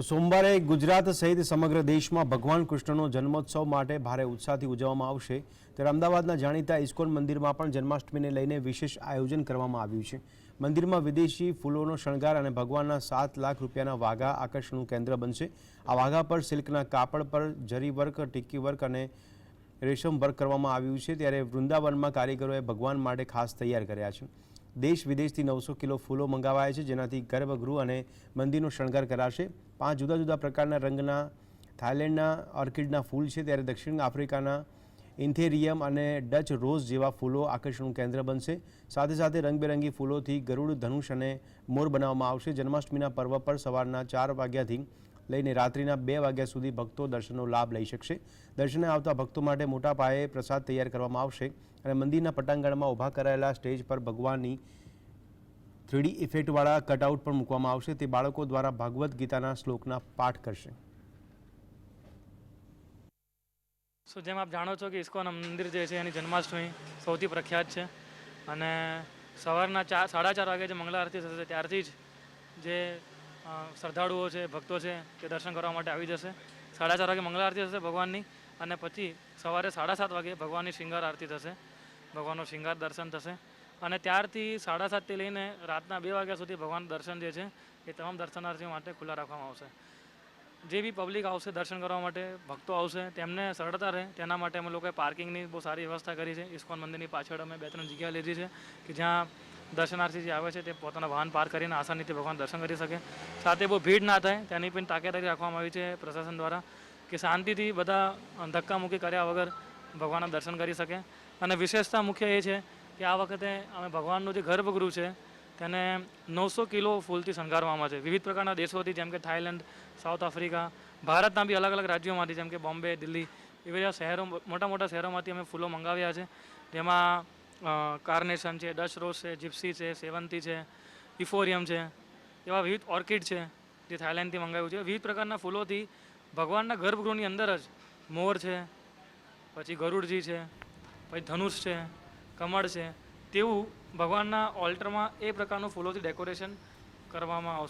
તો સોમવારે ગુજરાત સહિત સમગ્ર દેશમાં ભગવાન કૃષ્ણનો જન્મોત્સવ માટે ભારે ઉત્સાહથી ઉજવવામાં આવશે. ત્યારે અમદાવાદના જાણીતા ઇસ્કોન મંદિરમાં પણ જન્માષ્ટમીને લઈને વિશેષ આયોજન કરવામાં આવ્યું છે. મંદિરમાં વિદેશી ફૂલોનો શણગાર અને ભગવાનના સાત લાખ રૂપિયાના વાઘા આકર્ષણનું કેન્દ્ર બનશે. આ વાઘા પર સિલ્કના કાપડ પર જરી વર્ક, ટીક્કી વર્ક અને રેશમ વર્ક કરવામાં આવ્યું છે. ત્યારે વૃંદાવનમાં કારીગરોએ ભગવાન માટે ખાસ તૈયાર કર્યા છે. દેશ વિદેશથી નવસો કિલો ફૂલો મંગાવાયા છે, જેનાથી ગર્ભગૃહ અને મંદિરનો શણગાર કરાશે. પાંચ જુદા જુદા પ્રકારના રંગના થાઇલેન્ડના ઓર્કિડના ફૂલ છે, ત્યારે દક્ષિણ આફ્રિકાના ઇન્થેરિયમ અને ડચ રોઝ જેવા ફૂલો આકર્ષણનું કેન્દ્ર બનશે. સાથે સાથે રંગબેરંગી ફૂલોથી ગરુડ ધનુષ અને મોર બનાવવામાં આવશે. જન્માષ્ટમીના પર્વ પર સવારના ચાર વાગ્યાથી લઈને રાત્રિના બે વાગ્યા સુધી ભક્તો દર્શનનો લાભ લઈ શકશે. દર્શને આવતા ભક્તો માટે મોટા પાયે પ્રસાદ તૈયાર કરવામાં આવશે અને મંદિરના પટાંગણમાં ઊભા કરાયેલા સ્ટેજ પર ભગવાનની થ્રીડી ઇફેક્ટવાળા કટઆઉટ પણ મૂકવામાં આવશે. તે બાળકો દ્વારા ભાગવદ્ ગીતાના શ્લોકના પાઠ કરશે. સો જેમ આપ જાણો છો કે ઇસ્કોન મંદિર જે છે એની જન્માષ્ટમી સૌથી પ્રખ્યાત છે. અને સવારના ચાર સાડા ચાર વાગે જે મંગળા આરતી થશે, ત્યારથી જ જે શ્રદ્ધાળુઓ છે, ભક્તો છે તે દર્શન કરવા માટે આવી જશે. સાડા ચાર વાગે મંગળા આરતી થશે ભગવાનની અને પછી સવારે સાડા સાત વાગે ભગવાનની શિંગાર આરતી થશે. ભગવાનનો શિંગાર દર્શન થશે. અને ત્યારથી સાડા સાતથી લઈને રાતના બે વાગ્યા સુધી ભગવાન દર્શન જે છે એ તમામ દર્શનાર્થીઓ માટે ખુલ્લા રાખવામાં આવશે. જે બી પબ્લિક આવશે દર્શન કરવા માટે, ભક્તો આવશે, તેમને સરળતા રહે. તેના માટે અમે લોકોએ પાર્કિંગની બહુ સારી વ્યવસ્થા કરી છે. ઇસ્કોન મંદિરની પાછળ અમે બે ત્રણ જગ્યા લીધી છે કે જ્યાં દર્શનાર્થી જે આવે છે તે પોતાના વાહન પાર કરીને આસાનીથી ભગવાન દર્શન કરી શકે. સાથે બહુ ભીડ ના થાય તેની પણ તાકેદારી રાખવામાં આવી છે પ્રશાસન દ્વારા કે શાંતિથી બધા ધક્કામુક્કી કર્યા વગર ભગવાનના દર્શન કરી શકે. અને વિશેષતા મુખ્ય એ છે કે આ વખતે અમે ભગવાનનું જે ગર્ભગૃહ છે તેને નવસો કિલો ફૂલથી શણગારવામાં છે. વિવિધ પ્રકારના દેશોથી જેમ કે થાઇલેન્ડ, સાઉથ આફ્રિકા, ભારતના બી અલગ અલગ રાજ્યોમાંથી જેમ કે બોમ્બે, દિલ્હી, એવા શહેરો, મોટા મોટા શહેરોમાંથી અમે ફૂલો મંગાવ્યા છે. જેમાં કાર્નેશન છે ડચ રોઝ છે જીપ્સી છે સેવંતી છે ઇફોરિયમ છે, એવા વિવિધ ઓર્કિડ છે જે થાઈલેન્ડથી મંગાવ્યું છે. વિવિધ પ્રકારના ફૂલોથી ભગવાનના ગર્ભગૃહની અંદર જ મોર છે, પછી ગરુડજી છે, પછી ધનુષ છે, કમળ છે, તેવું ભગવાનના ઓલ્ટરમાં એ પ્રકારનું ફૂલોથી ડેકોરેશન કરવામાં આવશે.